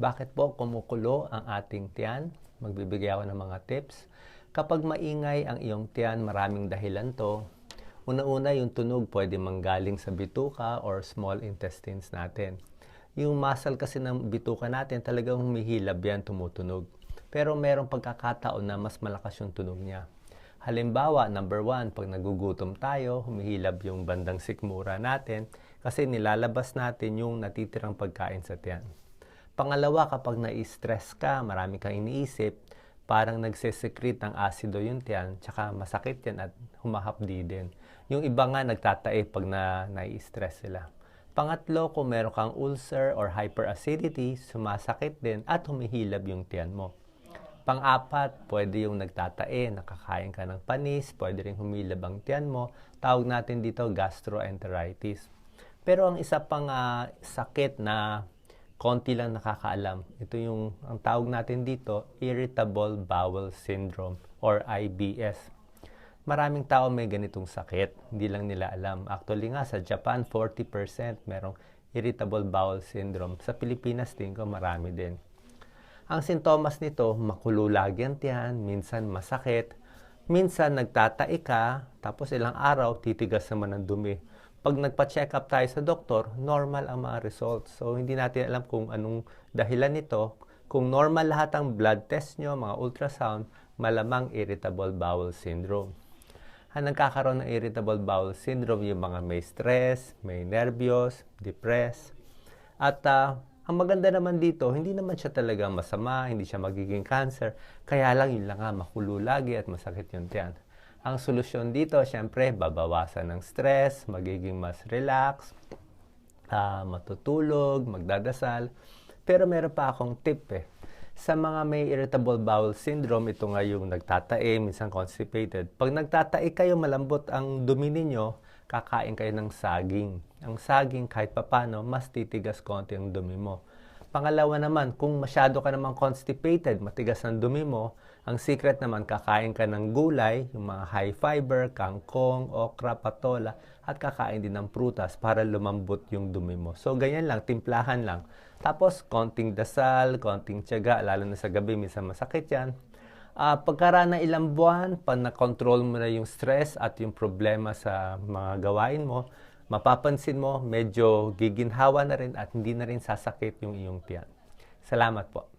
Bakit po kumukulo ang ating tiyan? Magbibigay ako ng mga tips. Kapag maingay ang iyong tiyan, maraming dahilan to. Una-una, yung tunog pwede manggaling sa bituka or small intestines natin. Yung muscle kasi ng bituka natin talagang humihilab yan, tumutunog. Pero merong pagkakataon na mas malakas yung tunog niya. Halimbawa, number one, pag nagugutom tayo, humihilab yung bandang sikmura natin kasi nilalabas natin yung natitirang pagkain sa tiyan. Pangalawa, kapag na-stress ka, marami kang iniisip, parang nagsesekret ng asido yung tiyan, tsaka masakit yan at humahapdi din. Yung iba nga nagtatae pag na nai-stress sila. Pangatlo, kung meron kang ulcer or hyperacidity, sumasakit din at humihilab yung tiyan mo. Pang-apat, pwede yung nagtatae, nakakain ka ng panis, pwede rin humilab ang tiyan mo. Tawag natin dito gastroenteritis. Pero ang isa pang uh, sakit na konti lang nakakaalam, ito yung ang tawag natin dito, irritable bowel syndrome or IBS. Maraming tao may ganitong sakit, hindi lang nila alam. Actually nga sa Japan, 40% merong irritable bowel syndrome. Sa Pilipinas din ko marami din. Ang sintomas nito, makulo lagi ang tiyan, minsan masakit, minsan nagtatai ka, tapos ilang araw titigas naman ng dumi. Pag nagpa-check up tayo sa doktor, normal ang mga results. So hindi natin alam kung anong dahilan nito. Kung normal lahat ang blood test nyo, mga ultrasound, malamang irritable bowel syndrome. Ang nagkakaroon ng irritable bowel syndrome yung mga may stress, may nervyos, depressed, at uh, ang maganda naman dito, hindi naman siya talaga masama, hindi siya magiging cancer. Kaya lang yun lang nga, makulo lagi at masakit yung tiyan. Ang solusyon dito, syempre, babawasan ng stress, magiging mas relax, uh, matutulog, magdadasal. Pero meron pa akong tip eh. Sa mga may irritable bowel syndrome, ito nga yung nagtatae, minsan constipated. Pag nagtatae kayo, malambot ang dumi ninyo, kakain kayo ng saging. Ang saging kahit papano, mas titigas konti ang dumi mo. Pangalawa naman, kung masyado ka naman constipated, matigas ang dumi mo, ang secret naman, kakain ka ng gulay, yung mga high fiber, kangkong, okra, patola, at kakain din ng prutas para lumambot yung dumi mo. So, ganyan lang, timplahan lang. Tapos, konting dasal, konting tiyaga, lalo na sa gabi, minsan masakit yan uh, pagkaraan ng ilang buwan, pag na-control mo na yung stress at yung problema sa mga gawain mo, mapapansin mo medyo giginhawa na rin at hindi na rin sasakit yung iyong tiyan. Salamat po.